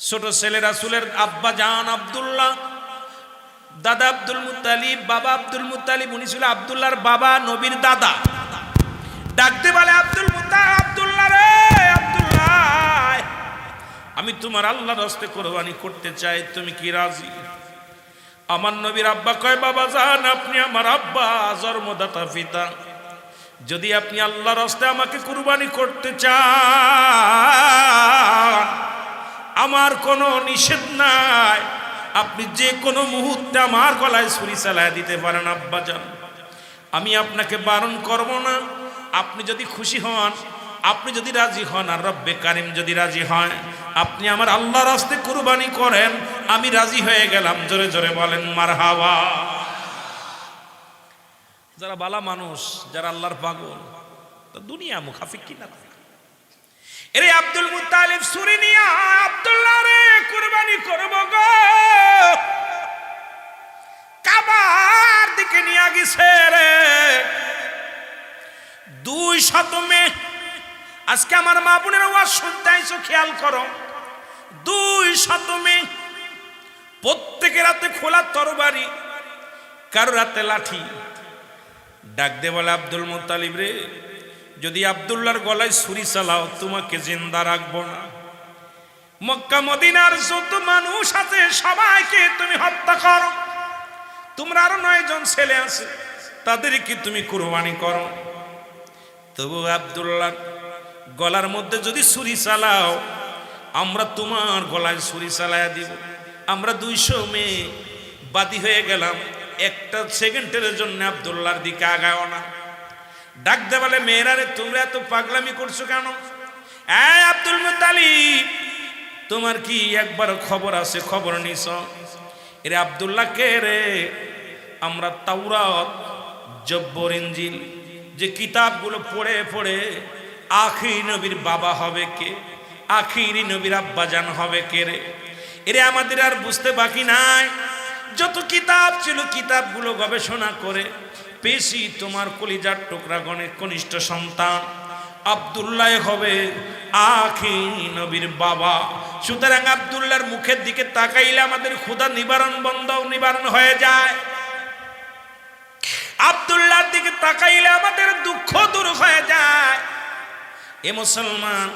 ছোট ছেলে রাসুলের আব্বা জান আব্দুল্লাহ, দাদা আব্দুল মুতালিব বাবা আব্দুল মুতালিব উনি ছিল আব্দুল্লাহর বাবা, নবীর দাদা। ডাকতে বলে, আব্দুল মুতা আব্দুল্লাহ রে, আব্দুল্লাহ, আমি তোমার আল্লাহর হস্তে কোরবানি করতে চাই, তুমি কি রাজি? আমার নবীর আব্বা কয়, বাবা জান, আপনি আমার আব্বা, জন্মদাতা, পিতা। যদি আপনি আল্লাহর হস্তে আমাকে কুরবানি করতে চান আমার কোনো নিষেধ নাই। আপনি যে কোনো মুহূর্তে আমার গলায় ছুরি চালায় দিতে পারেন আব্বাজান আমি আপনাকে বারণ করব না। আপনি যদি খুশি হন, আপনি যদি রাজি হন, আর রব্বে কারিম যদি রাজি হয়, আপনি আমার আল্লাহর হস্তে কুরবানি করেন, আমি রাজি হয়ে গেলাম। জোরে জোরে বলেন মার হাওয়া যারা বালা মানুষ, যারা আল্লাহর পাগল, তো দুনিয়া মুখাফিক কিনা থাকে? এরে আব্দুল মুতালিব সুরি নিয়া আব্দুল্লাহ রে কুরবানি করব গো। কাবার দিকে নিয়ে গেছে রে। দুই শত মে আজকে আমার মা বোনের ওয়াজ শুনতে আইছো, খেয়াল করো। দুই শত মে প্রত্যেকের হাতে খোলা তরবারি, কারও রাতে লাঠি। ডাক দে বলে, আব্দুল মুতালিব রে। যদি আবদুল্লাহর গলায় ছুরি চালাও, তোমাকে জিন্দা রাখব না। মক্কা, মদিনার যত মানুষ আছে, সবাইকে তুমি হত্যা করো। তোমরা আরও নয় জন ছেলে আছে, তাদেরকে তুমি কুরবানি করো। তবু আবদুল্লাহ, গলার মধ্যে যদি ছুরি চালাও, আমরা তোমার গলায় ছুরি চালায়া দিব। আমরা দুইশো মেয়ে বাদী হয়ে গেলাম। একটা সেকেন্ডের জন্য আবদুল্লাহর দিকে আগাও না। ডাক দে বলে, মেয়েরা রে, তোমরা এত পাগলামি করছ কেন? আব্দুল মুতালিব, তোমার কি একবার খবর আছে? খবর নিছ। এরে আব্দুল্লাহ, কে রে? আমরা তাওরাত, জব্বর ইঞ্জিল যে কিতাবগুলো পড়ে পড়ে আখির নবীর বাবা হবে কে? আখিরি নবীর আব্বাজান হবে কে রে? এরে আমাদের আর বুঝতে বাকি নাই। যত কিতাব ছিল, কিতাবগুলো গবেষণা করে পেশি তোমার কলিজার টুকরা গণের কনিষ্ঠ সন্তান। আবদুল্লাহ হবে আখি নবীর বাবা। সুতরাং আবদুল্লাহর মুখের দিকে তাকাইলে আমাদের ক্ষুধা নিবারণ বন্ধ নিবারণ হয়ে যায়। আবদুল্লাহর দিকে তাকাইলে আমাদের দুঃখ দূর হয়ে যায়। এ মুসলমান,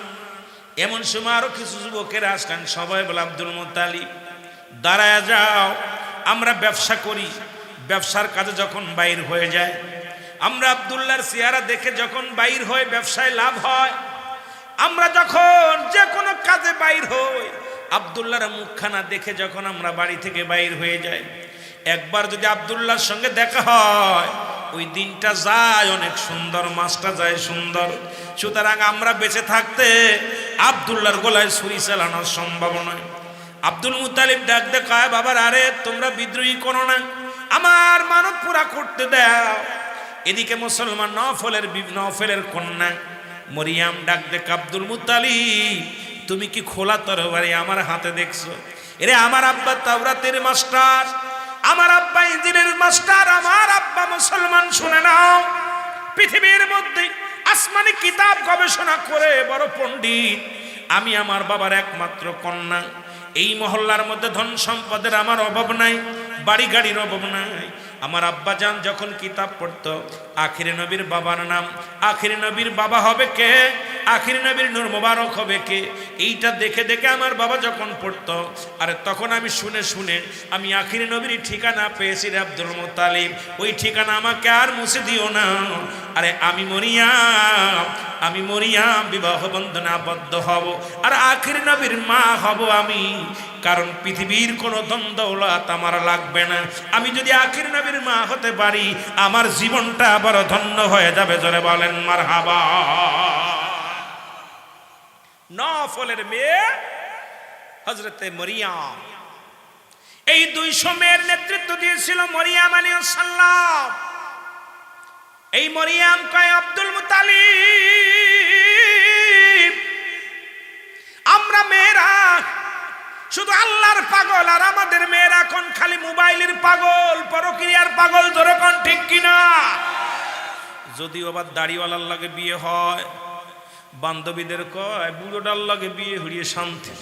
এমন সময় আরও কিছু যুবকের আসলেন। সবাই বলে, আব্দুল মোতালিব দাঁড়ায় যাও, আমরা ব্যবসা করি। ব্যবসার কাজে যখন বাইর হয়ে যায়, আমরা আবদুল্লার চেহারা দেখে যখন বাইর হয়ে ব্যবসায় লাভ হয়, আমরা যখন যে কোনো কাজে বাইর হই আবদুল্লার মুখখানা দেখে যখন আমরা বাড়ি থেকে বাইর হয়ে যাই, একবার যদি আবদুল্লাহর সঙ্গে দেখা হয়, ওই দিনটা যায় অনেক সুন্দর, মাছটা যায় সুন্দর। সুতরাং আমরা বেঁচে থাকতে আবদুল্লাহর গলায় ছুরি চালানোর সম্ভব নয় আব্দুল মুতালিব ডাক দেখায় বাবার, আরে তোমরা বিদ্রোহী করো না। আমার মানত পুরা করতে দাও। এদিকে মুসলমান নফলের নফলের কন্যা মরিয়াম ডাক দেখ আব্দুল মুতালিব, তুমি কি খোলা তরবারি আমার হাতে দেখছ? এরে, আমার আব্বা তাওরাতের মাস্টার, আমার আব্বা ইঞ্জিনের মাস্টার, আমার আব্বা মুসলমান, শুনে নাও। পৃথিবীর মধ্যে আসমানি কিতাব গবেষণা করে বড় পণ্ডিত, আমি আমার বাবার একমাত্র কন্যা। এই মহল্লার মধ্যে ধন সম্পদের আমার অভাব নাই বাড়ি গাড়ির অভাব নাই। আমার আব্বা যান যখন কিতাব পড়তো, আখিরে নবীর বাবার নাম, আখিরে নবীর বাবা হবে কে? আখিরে নবীর নূর মোবারক হবে কে? এইটা দেখে দেখে আমার বাবা যখন পড়তো, আরে তখন আমি শুনে শুনে আমি আখিরে নবীর ঠিকানা পেয়েছি রে আব্দুল মোতালিব ওই ঠিকানা আমাকে আর মুছে দিও না। আরে আমি মরিয়াম আমি মরিয়াম বিবাহ বন্ধনে আবদ্ধ হব, আর আখির নবীর মা হব আমি। কারণ পৃথিবীর কোনো দ্বন্দ্বলাত আমার লাগবে না। আমি যদি আখির নবীর মা হতে পারি, আমার জীবনটা আবার ধন্য হয়ে যাবে, জোরে বলেন মার হাবা নফলের মেয়ে হজরতে মরিয়াম। এই দুইশো মেয়ের নেতৃত্ব দিয়েছিল মরিয়াম আলী সাল্লাম এই মরিয়াম কয় আব্দুল মুতালিব, আমরা মেয়েরা শুধু আল্লাহর পাগল আর আমাদের মেয়েরা এখন খালি মোবাইলের পাগল পরক্রিয়ার পাগল, ধরে কোন ঠিক কিনা? যদিও আবার দাড়িওয়ালার লাগে বিয়ে হয়, বান্ধবীদের কয়, বুড়োটার লাগে বিয়ে হড়িয়ে শান্তি।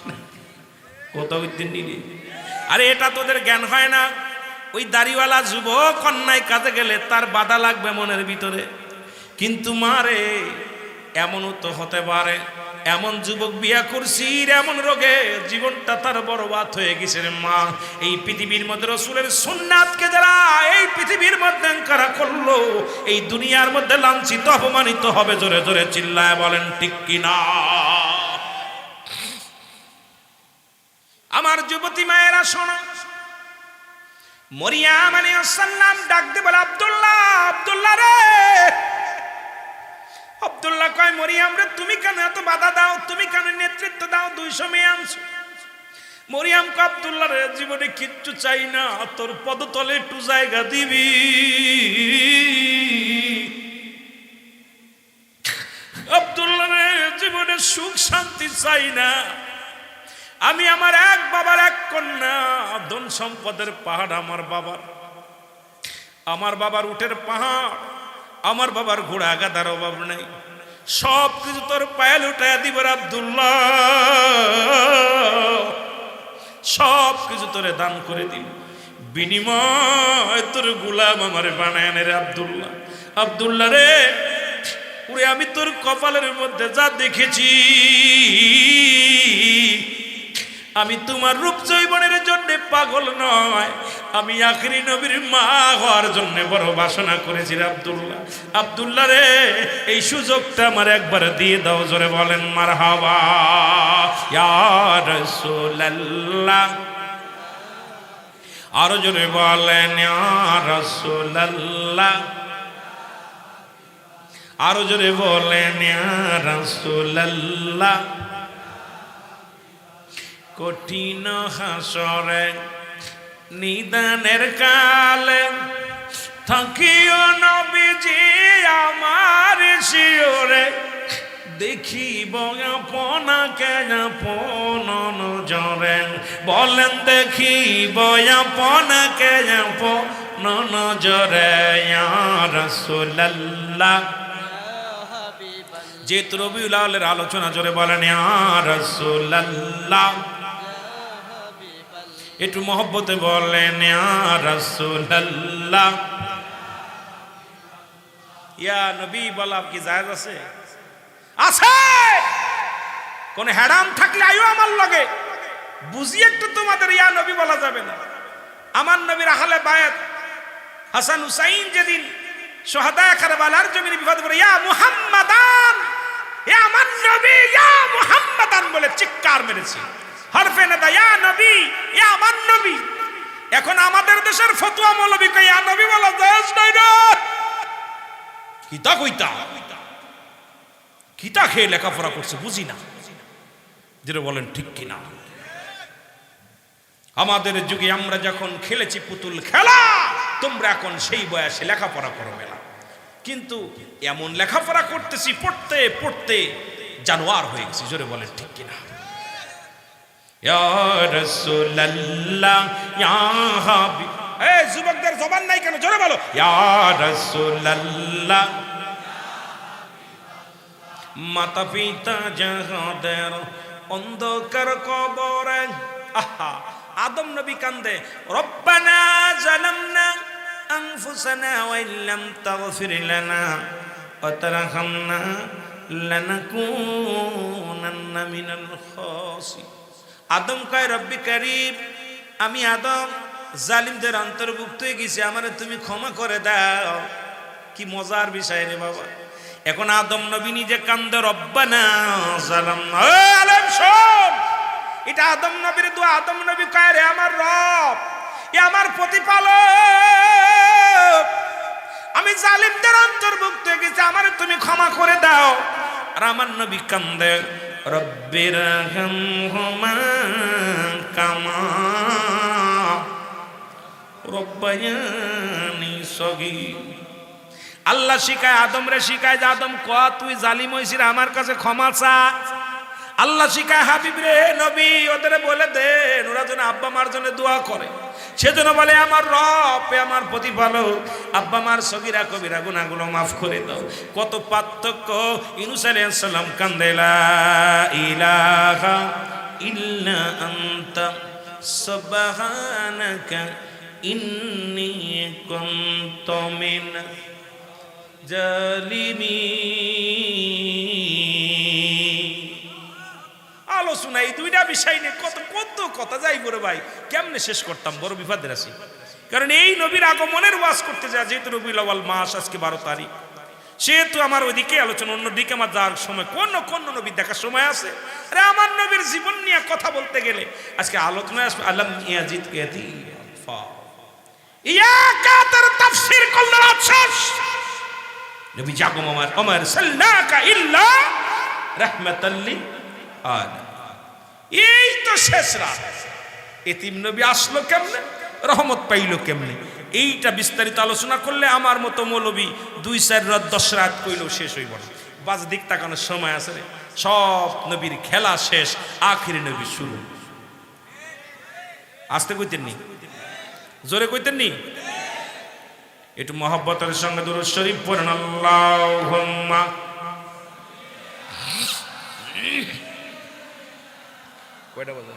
কোথাও আরে এটা তোদের জ্ঞান হয় না। ওই দাড়িওয়ালা যুবক অন্যায় কাজে গেলে তার বাধা লাগবে মনের ভিতরে। কিন্তু মারে এমনও তো হতে পারে, এমন যুবক বিয়া করছি এমন রোগে জীবনটা তার বরবাদ হয়ে গেছে রে মা। এই পৃথিবীর মধ্যে রসুলের সুন্নাতকে যারা এই পৃথিবীর মধ্যে কারা করল, এই দুনিয়ার মধ্যে লাঞ্ছিত, অপমানিত হবে জোরে জোরে চিল্লায় বলেন, ঠিক কিনা? আমার যুবতী মায়েরা শোনো মরিয়াম আলাইহিস সালাম ডাক দে বলে, আব্দুল্লাহ আব্দুল্লাহ রে! আব্দুল্লাহ কয় মরিয়াম রে তুমি কেন এত বাধা দাও? তুমি কেন নেতৃত্ব দাও? দুইশো মেয়ে আনছো? মরিয়াম ক আব্দুল্লাহ রে, জীবনে কিচ্ছু চাই না। তোর পদতলে একটু জায়গা দিবি। আব্দুল্লাহ রে, জীবনে সুখ শান্তি চাই না। আমি আমার এক বাবার এক কন্যা, ধন সম্পদের পাহাড় আমার বাবার। আমার বাবার উঠের পাহাড়, আমার বাবার ঘোড়া গাদার অভাব নেই। সব কিছু তোর পায়ে লুটায় দিবার আব্দুল্লাহ। সব কিছু তোরে দান করে দিন বিনিময় তোর গুলাম আমার বানায় রে আব্দুল্লাহ। আব্দুল্লাহ রে আমি তোর কপালের মধ্যে যা দেখেছি আমি তোমার রূপ জৈবনের জন্য পাগল নয়। আমি আখরি নবীর মা হওয়ার জন্য বড় বাসনা করেছি আব্দুল্লাহ। আব্দুল্লাহ রে, এই সুযোগটা আমার একবার দিয়ে দাও, জোরে বলেন মার হাওয়া আরও জোরে বলেন আরও জোরে বলেন কঠিন হাসরে নিদানের কালে থাকিও নবীজি আমার শিওরে, দেখিব আপনাকে আপন নজরে। বলেন, দেখিব আপনাকে আপন নজরে রসুল্লাহ যে রবিউল আলের আলোচনা জোরে বলেন রসুল্লাহ একটু মহব্বতে বলেন রসুল্লাহ ইয়া নবী বলা কি জায়েজ আছে? আছে! কোন হ্যারাম থাকলে আয়ো আমার লগে। বুঝি একটু তোমাদের ইয়া নবী বলা যাবে না। আমার নবীর আহলে বায়াত, হাসান হুসাইন যেদিন সোহাদা কারবালার জমিনে বিপদ করে ইয়া মুহাম্মাদান! ইয়া আমার নবী, ইয়া মুহাম্মাদান বলে চিৎকার মেরেছে। হরফে নেদা ইয়া নবী, ইয়া আমার নবী। এখন আমাদের দেশের ফতুয়া মৌলবী কই ইয়া নবী বলা জায়েজ নাই কিতা কইতা? কিতা খেয়ে লেখাপড়া করছে, বুঝি না। যেটা বলেন ঠিক কিনা। আমাদের যুগে আমরা যখন খেলেছি পুতুল খেলা, তোমরা এখন সেই বয়সে লেখাপড়া করো মেলা কিন্তু এমন লেখাপড়া করতেছি, পড়তে পড়তে জানোয়ার হয়ে গেছি, জোরে বলেন ঠিক কিনা ইয়া রাসূলুল্লাহ ইয়া হাবিব এই যুবকদের জবান নাই কেন? জোরে বলো। মাতা পিতা যাহাদের অন্ধকার কবরে আহা, আদম নবী কান্দে, রব্বানা জালামনা আনফুসানা ওয়া ইল্লাম তাগফির লানা ওয়া তারহামনা লানাকুনান্না মিনাল খাসি আদম কয়, রব্বি করিম, আমি আদম, জালিমদের অন্তর্ভুক্ত হয়ে গেছি, আমারে তুমি ক্ষমা করে দাও। কি মজার বিষয় রে বাবা। এখন আদম নবী নিজে কান্দে, রব্বানা জালাম আলেম এটা আদম নবীর দোয়া। আদম নবী কয়, রে আমার রব, এ আমার প্রতিপালক। আমি জালিমদের অন্তর্ভুক্ত হয়ে গেছি, আমার তুমি ক্ষমা করে দাও। আর আমার নবী কান্দে রব্বির হুমা কামা রব্বায়ানি সগি আল্লাহ শিখায় আদম রে শিখায় যে, আদম, ক, তুই জালিম হয়েছিস আমার কাছে ক্ষমা চা। আল্লাহ শিখায়, হাবিব রে, নবী, ওদের বলে দেন ওরা যেন আব্বা মার জন্য দোয়া করে। সেজন্য বলে, আমার এ আমার প্রতিপালক, আব্বা মার সগিরা, কবিরা গুনাহগুলো মাফ করে দাও। কত পার্থক্য। ইনুস আলাইহিস কান্দেলা ইলাহা ইল্লা আনতা আলোচনা, এই দুইটা বিষয় নিয়ে কত কত কথা যাই বড় ভাই? কেমনে শেষ করতাম? বড় বিপদের আছি। কারণ এই নবীর আগমনের ওয়াজ করতে যা যেহেতু রবিউল আওয়াল মাস, আজকে বারো তারিখ। সেহেতু আমার ওইদিকে আলোচনা, অন্যদিকে আমার যাওয়ার সময়, কোন কোন নবীর দেখার সময় আছে। আরে আমার নবীর জীবন নিয়ে কথা বলতে গেলে, আজকে আলোচনায় আসবে, আলম ইয়াজিদ কেতি ইয়া কাতার তাফসীর করলেন নবী জাগম আমার আমার সাল্লাকা ইল্লা রাহমাতাল্লি আলামিন। এই তো শেষ রাত। এতিম নবী আসলো কেমনে? রহমত পাইলো কেমনে? এইটা বিস্তারিত আলোচনা করলে আমার মতো মৌলবী দুই, চার রাত, দশ রাত কইলেও শেষ হইব না। বাজ দিক তাকানোর সময় আছে রে। সব নবীর খেলা শেষ, আখিরি নবী শুরু। আসতে কইতেন নি? জোরে কইতেন নি? একটু মহব্বতের সঙ্গে দুরুদ শরীফ পড়েন। আল্লাহুম্মা। কয়টা বাজে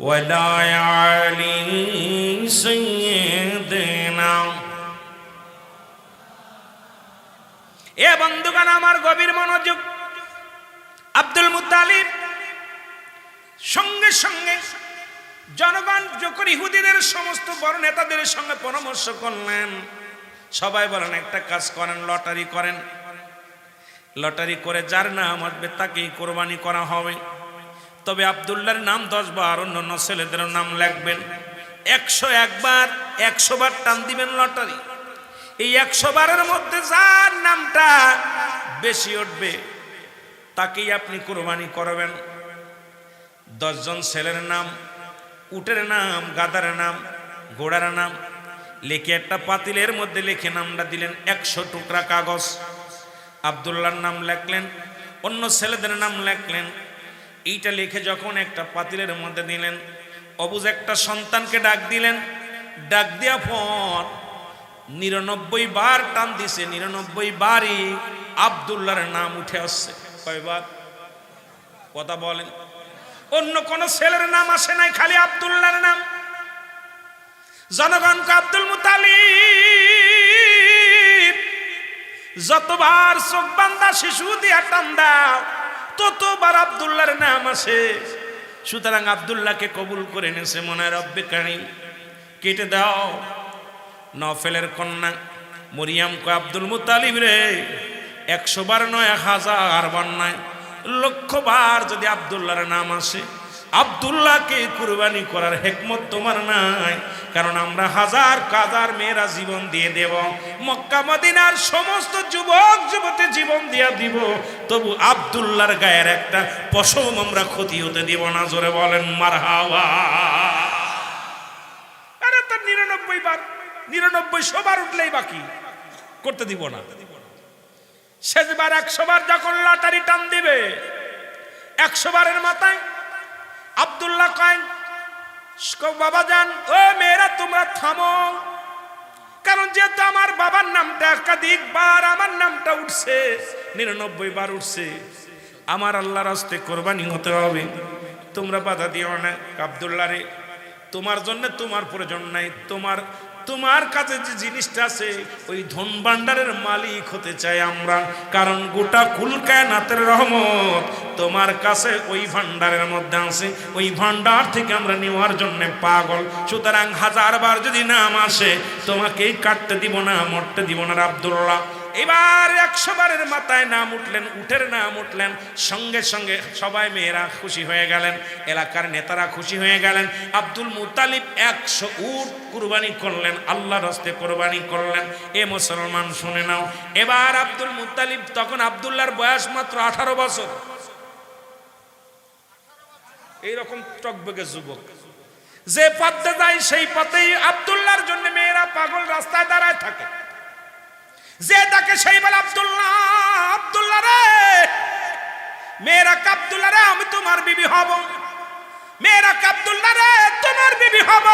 ولا علي سيدنا এ বন্ধুগণ আমার গভীর মনোযোগ আব্দুল মুতালিব সঙ্গে সঙ্গে জনগণ যখন ইহুদিদের সমস্ত বড় নেতাদের সঙ্গে পরামর্শ করলেন সবাই বলেন একটা কাজ করেন লটারি করেন লটারি করে যার নাম আসবে তাকেই কোরবানি করা হবে। তবে আবদুল্লার নাম দশ বার, অন্য অন্য ছেলেদের নাম লিখবেন। একশো একবার, একশো বার টান দিবেন লটারি। এই একশো বারের মধ্যে যার নামটা বেশি উঠবে, তাকেই আপনি কোরবানি করবেন। দশজন ছেলের নাম, উটের নাম, গাদার নাম, ঘোড়ার নাম, লিখে একটা পাতিলের মধ্যে লিখে নামটা দিলেন একশো টুকরা কাগজ। আবদুল্লার নাম লেখলেন, অন্য ছেলেদের নাম লেখলেন। এইটা লিখে যখন একটা পাতিলের মধ্যে দিলেন, অবুজ একটা সন্তানকে ডাক দিলেন। ডাক দেওয়া পর নিরানব্বই বার টান দিছে, নিরানব্বই বারই আবদুল্লার নাম উঠে আসছে। কয়বার? কথা বলেন। অন্য কোন ছেলের নাম আসে নাই, খালি আবদুল্লার নাম। জনগণকে আব্দুল মুতালিব যতবার চোখ বান্দা শিশু দিয়া টান দাও, ততবার আবদুল্লাহর নাম আসে। সুতরাং আবদুল্লাহকে কবুল করে নেছে মনে রব্বে কারিম কেটে দাও। নফেলের কন্যা মরিয়াম কো আব্দুল মুতালিব রে, একশো বার নয়, হাজার বার নয়, লক্ষ বার যদি আবদুল্লাহর নাম আসে। আবদুল্লাহকে কুরবানি করার হেকমত তোমার নাই। কারণ আমরা হাজার কাজার মেয়েরা জীবন দিয়ে দেব, মক্কা, মদিনার সমস্ত যুবক, যুবতী জীবন দিয়া দিব। তবু আবদুল্লাহর গায়ের একটা পশম আমরা ক্ষতি হতে দিব না, জোরে বলেন মার হাওয়া তার নিরানব্বই বার, নিরানব্বই সবার উঠলেই বাকি, করতে দিব না। শেষবার একশো বার যখন লটারি টান দিবে, একশো বারের মাথায় আবদুল্লাহ কয়েন বাবা যান ও মেয়েরা, তোমরা থামো। কারণ যেহেতু আমার বাবার নামটা একাধিক বার আমার নামটা উঠছে, নিরানব্বই বার উঠছে, আমার আল্লাহ রাস্তে কোরবানি হতে হবে। তোমরা বাধা দিও না, আবদুল্লাহ রে, তোমার জন্য, তোমার প্রয়োজন নাই, তোমার তোমার কাছে যে জিনিসটা আছে, ওই ধন ভাণ্ডারের মালিক হতে চাই আমরা। কারণ গোটা কুলকায় নাতের রহমত তোমার কাছে ওই ভান্ডারের মধ্যে আছে। ওই ভান্ডার থেকে আমরা নেওয়ার জন্য পাগল। সুতরাং হাজারবার যদি নাম আসে, তোমাকেই কাটতে দিব না, মরতে দিব না আবদুল্লাহ এবার একশো বারের মাথায় নাম উঠলেন, উঠের নাম উঠলেন, সঙ্গে সঙ্গে সবাই মেয়েরা খুশি হয়ে গেলেন, এলাকার নেতারা খুশি হয়ে গেলেন, আব্দুল মুতালিব একশো উট কুরবানি করলেন আল্লাহ রস্তে কোরবানি করলেন। এ মুসলমান শুনে নাও, এবার আব্দুল মুতালিব তখন আবদুল্লাহর বয়স মাত্র আঠারো বছর। এইরকম টকবগে যুবক। যে পথে যায় সেই পথেই আবদুল্লাহর জন্য মেয়েরা পাগল রাস্তায় দাঁড়ায় থাকে। যে তাকে সেই বলে, আবদুল্লাহ, আব্দুল্লাহ রে, মেয়েরা কাবদুল্লা রে, আমি তোমার বিবি হব। মেয়েরা কাবদুল্লা রে, তোমার বিবি হব।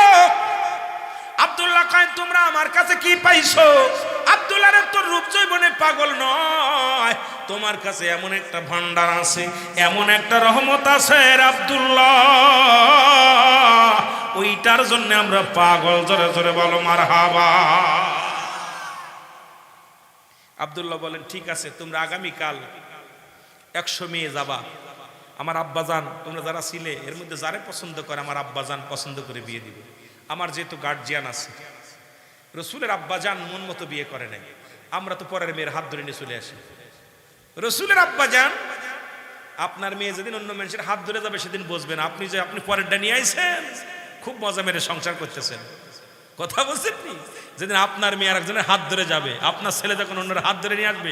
আব্দুল্লাহ কয়, তোমরা আমার কাছে কি পাইছো? আব্দুল্লাহ তোর রূপ জৈবনে পাগল নয়। তোমার কাছে এমন একটা ভান্ডার আছে, এমন একটা রহমত আছে রে আব্দুল্লাহ। ওইটার জন্য আমরা পাগল, জোরে জোরে বলো মার হাবা আব্দুল্লাহ বলেন, ঠিক আছে, তোমরা আগামীকাল একশো মেয়ে যাবা। আমার আব্বাজান, তোমরা যারা ছিলে, এর মধ্যে যারে পছন্দ করে, আমার আব্বাজান পছন্দ করে বিয়ে দিবে। আমার যেহেতু গার্জিয়ান আছে। রসুলের আব্বাজান মন মতো বিয়ে করে নাই। আমরা তো পরের মেয়ের হাত ধরে নিয়ে চলে আসি। রসুলের আব্বাজান, আপনার মেয়ে যেদিন অন্য মানুষের হাত ধরে যাবে, সেদিন বসবেন আপনি যে আপনি পরেরটা নিয়ে আইছেন, খুব মজা মেরে সংসার করতেছেন। কথা বলছেন নি যেদিন আপনার মেয়ে একজনের হাত ধরে যাবে, আপনার ছেলে যখন অন্যের হাত ধরে নিয়ে আসবে,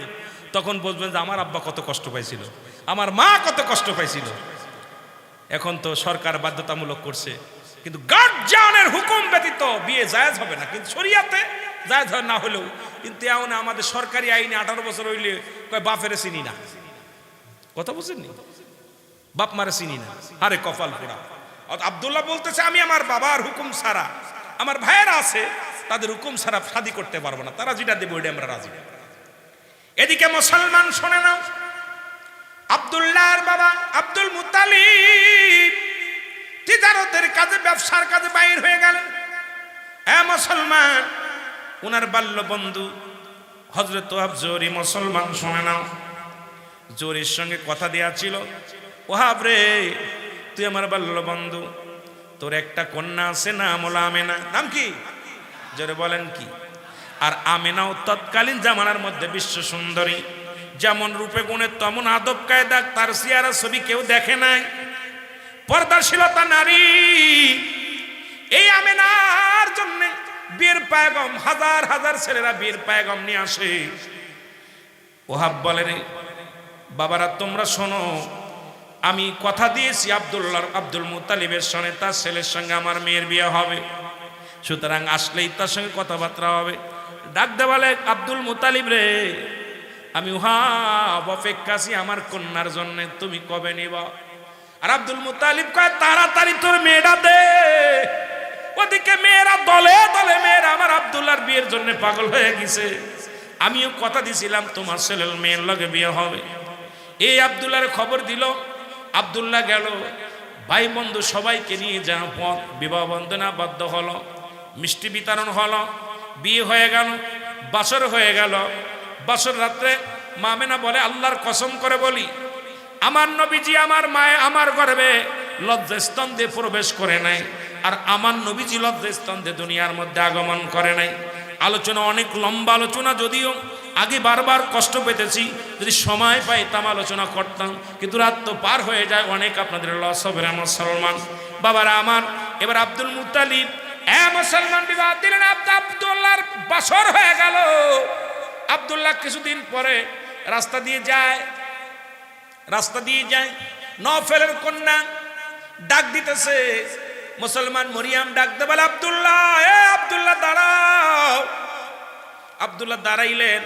তখন বুঝবেন যে আমার আব্বা কত কষ্ট পাইছিল, আমার মা কত কষ্ট পাইছিল। এখন তো সরকার বাধ্যতামূলক করছে, কিন্তু গার্জিয়ানের হুকুম ব্যতীত বিয়ে জায়েজ হবে না, কিন্তু শরিয়াতে জায়েজ হয় না হলেও, কিন্তু এমন আমাদের সরকারি আইনে আঠারো বছর হইলে কয় বাপেরে চিনি না। কথা বুঝেননি বাপ মারে চিনি না। আরে কপাল পোড়া। আবদুল্লাহ বলতেছে, আমি আমার বাবার হুকুম ছাড়া আমার ভাইয়েরা আছে, তাদের হুকুম ছাড়া শাদি করতে পারব না। তারা যেটা দেবো, ওইটা আমরা রাজি। এদিকে মুসলমান শোনে না, আবদুল্লাহর বাবা আব্দুল মুতালিব, তিজারতের কাজে, ব্যবসার কাজে বাইর হয়ে গেলেন। হ্যাঁ মুসলমান ওনার বাল্য বন্ধু হজরত আফজরি মুসলমান শোনে না। জোরের সঙ্গে কথা দেয়া ছিল, ওহাব রে, তুই আমার বাল্য বন্ধু তোর একটা কন্যা আছে না আমলা আমেনা? নাম কি? জোরে বলেন কি? আর আমেনাও তৎকালীন জামানার মধ্যে বিশ্ব সুন্দরী। যেমন রূপে গুণে তেমন আদব কায়দা তার সিয়ারা ছবি কেউ দেখে নাই। পর্দাশীলতা নারী। এই আমেনার জন্য বীর পায়গম, হাজার হাজার ছেলেরা বীর পায়গম নিয়ে আসে। ওহাব বলে রে, বাবারা তোমরা শোনো আমি কথা দিয়েছি আব্দুল্লাহ আব্দুল মুতালিবের সঙ্গে, তার ছেলের সঙ্গে আমার মেয়ের বিয়ে হবে। সুতরাং আসলেই তার সঙ্গে কথাবার্তা হবে। ডাক দেওয়ালে আব্দুল মুতালিব রে, আমি উহা অপেক্ষাছি আমার কন্যার জন্য, তুমি কবে নিবা? আর আব্দুল মুতালিব কয়, তাড়াতাড়ি তোর মেয়েটা দে। ওদিকে মেয়েরা দলে দলে মেয়েরা আমার আব্দুল্লাহর বিয়ের জন্য পাগল হয়ে গেছে। আমিও কথা দিছিলাম, তোমার ছেলের মেয়ের লগে বিয়ে হবে। এই আব্দুল্লাহর খবর দিল আব্দুল্লাহ গেল। ভাই বন্ধু সবাইকে নিয়ে যা পথ বিবাহ বন্দনা বদ্ধ হলো, মিষ্টি বিতরণ হলো, বিয়ে হয়ে গেল, বাসর হয়ে গেল। বাসর রাত্রে মামেনা বলে, আল্লাহর কসম করে বলি, আমার নবীজি আমার মায়ে আমার গর্বে লজ্জাস্তন্দে প্রবেশ করে নাই আর আমার নবীজি লজ্জাস্তন্দে দুনিয়ার মধ্যে আগমন করে নাই। আলোচনা অনেক লম্বা আলোচনা, যদিও আগে বারবার কষ্ট পেতেছি, যদি সময় পাইতাম আলোচনা করতাম, কিন্তু রাত তো পার হয়ে যায়, অনেক আপনাদের লস হবে রে মুসলমান। বাবারা আমার, এবার আব্দুল মুতালিব এ মুসলমান বিবাহ দিলেন আব্দ আব্দুল্লাহর বাসর হয়ে গেল। আব্দুল্লাহ কিছুদিন পরে রাস্তা দিয়ে যায়, রাস্তা দিয়ে যায়, নফেলের কন্যা ডাক দিতেছে, মুসলমান মরিয়াম, ডাক বলে আব্দুল্লাহ, এ আব্দুল্লাহ, দাঁড়াও। আব্দুল্লাহ দাঁড়াইলেন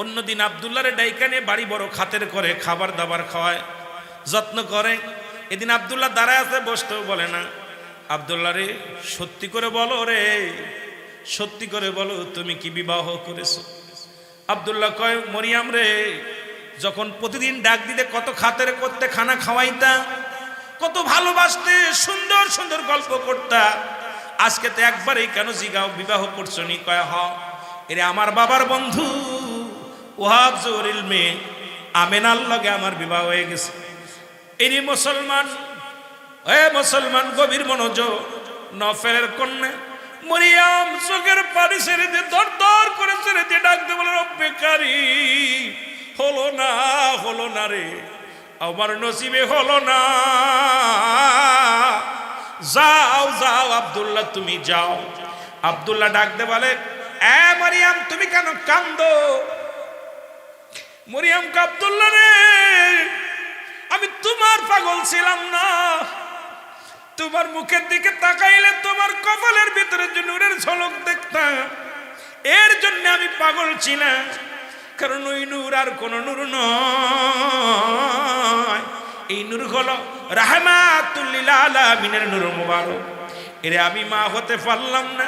অন্যদিন আবদুল্লাহরে ডাইকানে বাড়ি বড় খাতের করে খাবার দাবার খাওয়ায়, যত্ন করে। এদিন আবদুল্লাহ দাঁড়ায় আছে, বসতেও বলে না। আবদুল্লাহ রে সত্যি করে বলো রে, সত্যি করে বলো, তুমি কি বিবাহ করেছ? আবদুল্লাহ কয়, মরিয়াম রে, যখন প্রতিদিন ডাক দিতে কত খাতের করতে খানা খাওয়াইতা, কত ভালোবাসতে সুন্দর সুন্দর গল্প করতা, আজকে তো একবারেই কেন জিগাও, বিবাহ করছ নি? কয়, হ, এরে আমার বাবার বন্ধু ওহাব জোরিল মেয়ে আমেনার লগে আমার বিবাহ হয়ে গেছে। ইনি মুসলমান। এ মুসলমান, গভীর মনোযোগ, নফেলের কন্যা। মরিয়াম চোখের পানি ছেড়ে দিয়ে দর দর করে ছেড়ে দিয়ে ডাকতে বলে রব্বেকারি হলো না হলো না রে। আমার নসিবে হলো না। যাও যাও, আব্দুল্লাহ, তুমি যাও। আব্দুল্লাহ ডাকতে বলে, এ মরিয়াম, তুমি কেন কান্দো মরিয়াম আব্দুল্লাহ রে, আমি তোমার পাগল ছিলাম না। তোমার মুখের দিকে তাকাইলে তোমার কপালের ভিতরে যে নূরের ঝলক দেখতাম এর জন্য আমি পাগল ছিলাম। কারণ ওই নূর আর কোন নূর নয়। এই নূর হলো রাহমাতুল্লিল নূর মুবারক। এরে আমি মা হতে পারলাম না।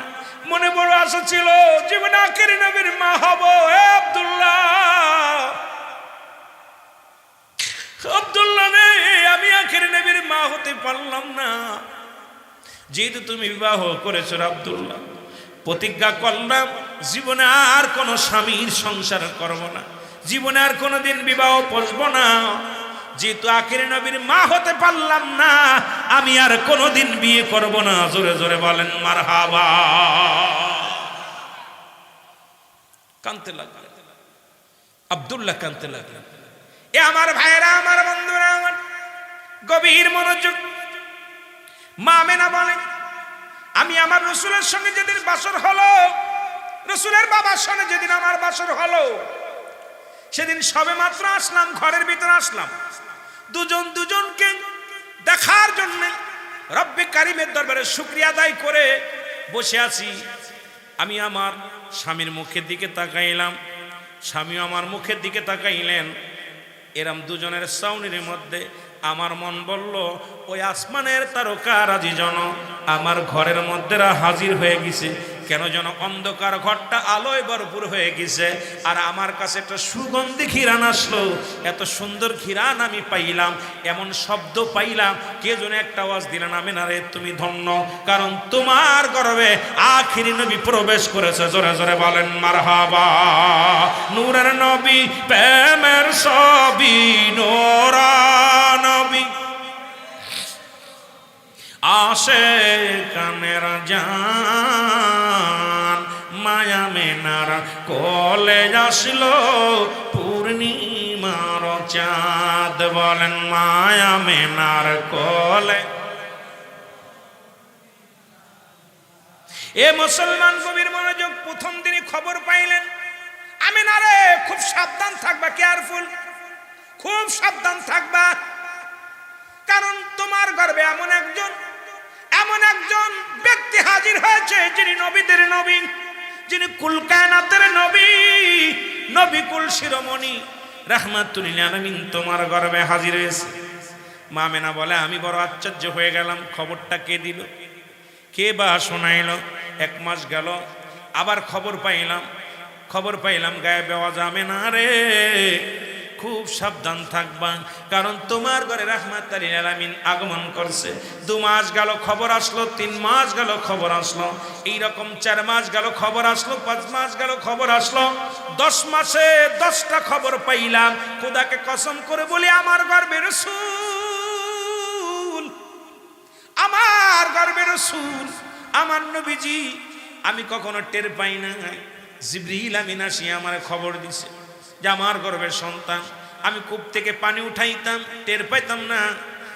মনে বড় আশা ছিল, জীবনে আখের নবীর মা হব আব্দুল্লাহ। আব্দুল্লাহ রে আমি আখের নবীর মা হতে পারলাম না। যেহেতু তুমি বিবাহ করেছ আব্দুল্লাহ, প্রতিজ্ঞা করলাম, জীবনে আর কোনো স্বামীর সংসার করব না। জীবনে আর কোনোদিন বিবাহ পসব না। যেহেতু আখের নবীর মা হতে পারলাম না, আমি আর কোনোদিন বিয়ে করব না। জোরে জোরে বলেন মার হাবা কানতে লাগলেন। আব্দুল্লাহ কানতে লাগলেন। এ আমার ভাইরা আমার বন্ধুরা, আমার গভীর মনোযোগ। মা মেনা বলে, আমি আমার রসুলের সঙ্গে যেদিন বাসর হলো, রসুলের বাবার সঙ্গে যেদিন আমার বাসর হলো, সেদিন সবে মাত্র আসলাম, ঘরের ভিতরে আসলাম। দুজন দুজনকে দেখার জন্য রব্বে কারিমের দরবারে শুক্রিয়া আদায় করে বসে আছি। আমি আমার স্বামীর মুখের দিকে তাকাইলাম। স্বামী আমার মুখের দিকে তাকাইলেন। এরম দুজনের সাউনির মধ্যে আমার মন বলল, ওই আসমানের তারকা রাজি জন আমার ঘরের মধ্যে হাজির হয়ে গেছে। কেন যেন অন্ধকার ঘরটা আলোয় ভরপুর হয়ে গেছে। আর আমার কাছে একটা সুগন্ধি খিরান আসলো। এত সুন্দর খিরান আমি পাইলাম, এমন শব্দ পাইলাম, কে যেন একটা আওয়াজ দিলেন আমি না রে, তুমি ধন্য, কারণ তোমার গর্বে আখিরি নবী প্রবেশ করেছে। জোরে জোরে বলেন, মারহাবা, নূরের নবী, প্রেমের সবই নোরা নবী। আসে কানের জান আসলো পূর্ণিমার চাঁদ বলেন মায়া মেনার কলে। এ মুসলমান কবির মনোযোগ প্রথম দিনই খবর পাইলেন। আমি না রে খুব সাবধান থাকবা কেয়ারফুল খুব সাবধান থাকবা। কারণ তোমার গর্বে এমন একজন এমন একজন ব্যক্তি হাজির হয়েছে যিনি নবীদের নবী। যিনি কুলকায়নাতের নবী নবী কুল শিরোমণি, রাহমাতুল্লিল তোমার গর্বে হাজির হয়েছে। মামেনা বলে, আমি বড় আশ্চর্য হয়ে গেলাম, খবরটা কে দিল? কে বা শোনাইল? এক মাস গেল, আবার খবর পাইলাম খবর পাইলাম গায়ে বেওয়া যাবে না রে। খুব সাবধান থাকবা। কারণ তোমার ঘরে রাহমাত আলামিন আগমন করছে। দু মাস গেল খবর আসলো, তিন মাস গেল খবর আসলো। এই রকম চার মাস গেল খবর আসলো, পাঁচ মাস গেল খবর আসলো। দশ মাসে দশটা খবর পাইলাম। খোদাকে কসম করে বলি, আমার গর্বের রসুল, আমার গর্বের রসুল, আমার নবীজি, আমি কখনো টের পাই না জিবরিল আমিন আমার খবর দিছে। যে আমার গর্বের সন্তান, আমি কূপ থেকে পানি উঠাইতাম, টের পাইতাম না।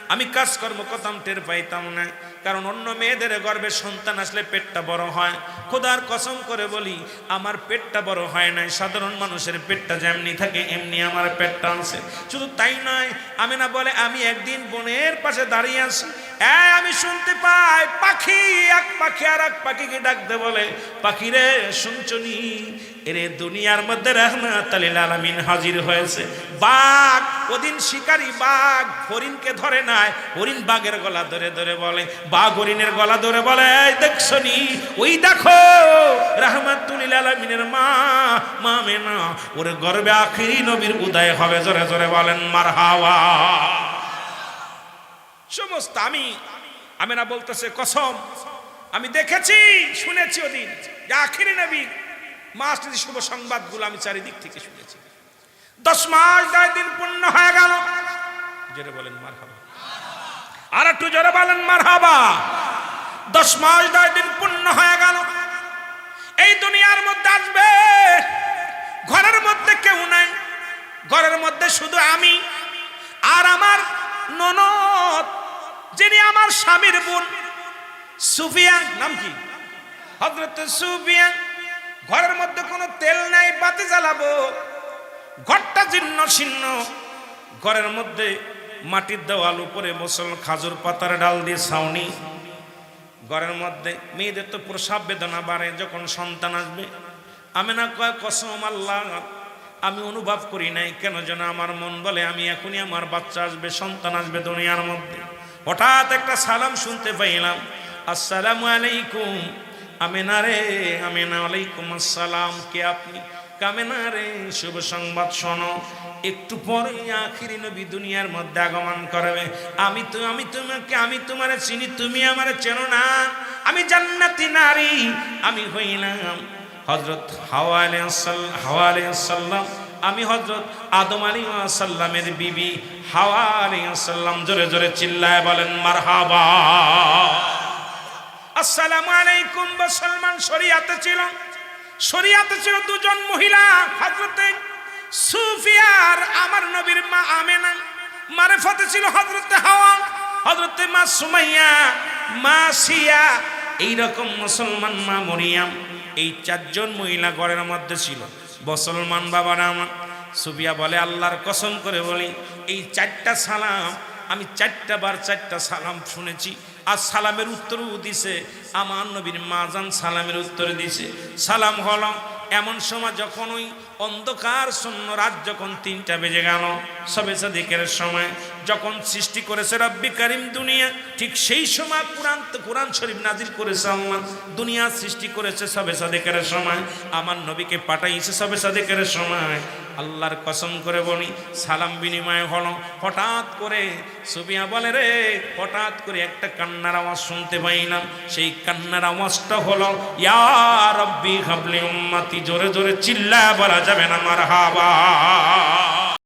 আমি কাজকর্ম করতাম, টের পাইতাম না। কারণ অন্য মেয়েদের গর্বে সন্তান আসলে পেটটা বড় হয়। খোদার কসম করে বলি, আমার পেটটা বড় হয় নাই। সাধারণ মানুষের পেটটা যেমনি থাকে, এমনি আমার পেটটা আছে। শুধু তাই নয় আমি না বলে, আমি একদিন বোনের পাশে দাঁড়িয়ে আছি। হ্যাঁ আমি শুনতে পাই। পাখি, এক পাখি আর এক পাখিকে ডাকতে বলে পাখি রে শুনছনি? এরে দুনিয়ার মধ্যে রহমত আলিল আলামিন হাজির হয়েছে। বাঘ, ওদিন শিকারী বাঘ হরিণকে ধরে নাই হরিণ বাঘের গলা ধরে ধরে বলে, বাঘ হরিণের গলা ধরে বলে দেখছনি? ওই দেখো, রহমাতুলিল আলামিনের মা মা মেনা। ওরে গর্বে আখিরি নবীর উদয় হবে। জোরে জোরে বলেন মার হাওয়া সমস্ত আমি আমি না বলতেছে, কসম, আমি দেখেছি, শুনেছি ওদিন আখিরি নবী, মাস শুভ সংবাদগুলো আমি চারিদিক থেকে শুনেছি। দশ মাস দশ দিন পূর্ণ হয়ে গেল। জোরে বলেন মার হাবা আর একটু জোরে বলেন মার হাবা দশ মাস দশ দিন পূর্ণ হয়ে গেল। এই দুনিয়ার মধ্যে আসবে, ঘরের মধ্যে কেউ নাই, ঘরের মধ্যে শুধু আমি আর আমার ননদ, যিনি আমার স্বামীর বোন। সুফিয়া নাম কি? হজরত সুফিয়া ঘরের মধ্যে কোনো তেল নাই, বাতি জ্বালাবো। ঘরটা জীর্ণ ছিন্ন ঘরের মধ্যে মাটির দেওয়াল, উপরে মুসল খাজুর পাতার ডাল দিয়ে ছাউনি। ঘরের মধ্যে মেয়েদের তো প্রসাব বেদনা বাড়ে, যখন সন্তান আসবে। আমি না কয়, কসম আল্লাহ আমি অনুভব করি নাই, কেন যেন আমার মন বলে, আমি এখনই আমার বাচ্চা আসবে, সন্তান আসবে দুনিয়ার মধ্যে। হঠাৎ একটা সালাম শুনতে পাইলাম, আসসালামু আলাইকুম। আমেনা রে আমেনা আলাইকুম আসসালাম, কে আপনি? কামেনা রে, শুভ সংবাদ, শোনো, একটু পরে আখিরি নবী দুনিয়ার মধ্যে আগমন করবে। আমি তো, আমি তোমাকে, আমি তোমার চিনি, তুমি আমার চেনো না। আমি জান্নাতি নারী, আমি হইলাম হজরত হাওয়া আলাইসাল্লাম আমি হজরত আদম আলী সাল্লামের বিবি হাওয়া আলাইসাল্লাম জোরে জোরে চিল্লায় বলেন, মারহাবা। আসসালামু আলাইকুম, মুসলমান শরিয়াতে ছিল শরিয়াতে ছিল দুজন মহিলা হজরতে সুফিয়ার আমার নবীর মা আমেনা। মারেফতে ছিল হজরতে হাওয়া হজরতে মা সুমাইয়া, মা সিয়া এইরকম মুসলমান মা মরিয়াম। এই চারজন মহিলা ঘরের মধ্যে ছিল। মুসলমান বাবারা আমার সুবিয়া বলে, আল্লাহর কসম করে বলি, এই চারটা সালাম, আমি চারটা বার চারটা সালাম শুনেছি, আর সালামের উত্তরও দিছে, আমার নবীর মাজান সালামের উত্তর দিছে। সালাম হল এমন সময় যখন ওই অন্ধকার শূন্য রাত যখন তিনটা বেজে গেল, সবে সাদিকের সময় যখন সৃষ্টি করেছে রব্বি করিম দুনিয়া, ঠিক সেই সময় কোরআন কোরআন শরীফ নাজির করেছে আল্লাহ। দুনিয়া সৃষ্টি করেছে সবে সাদিকের সময়, আমার নবীকে পাঠাইছে সবে সাদিকের সময়। আল্লাহর কসম করে বলি, সালাম বিনিময় হলো। হঠাৎ করে সুবিয়া বলে, রে, হঠাৎ করে একটা কান্নার আওয়াজ শুনতে পাই না। সেই কান্নার আওয়াজটা হলো ইয়ার রব্বি হাবলি উম্মাতি। জোরে জোরে চিল্লা বলা যাবে না মার হাবা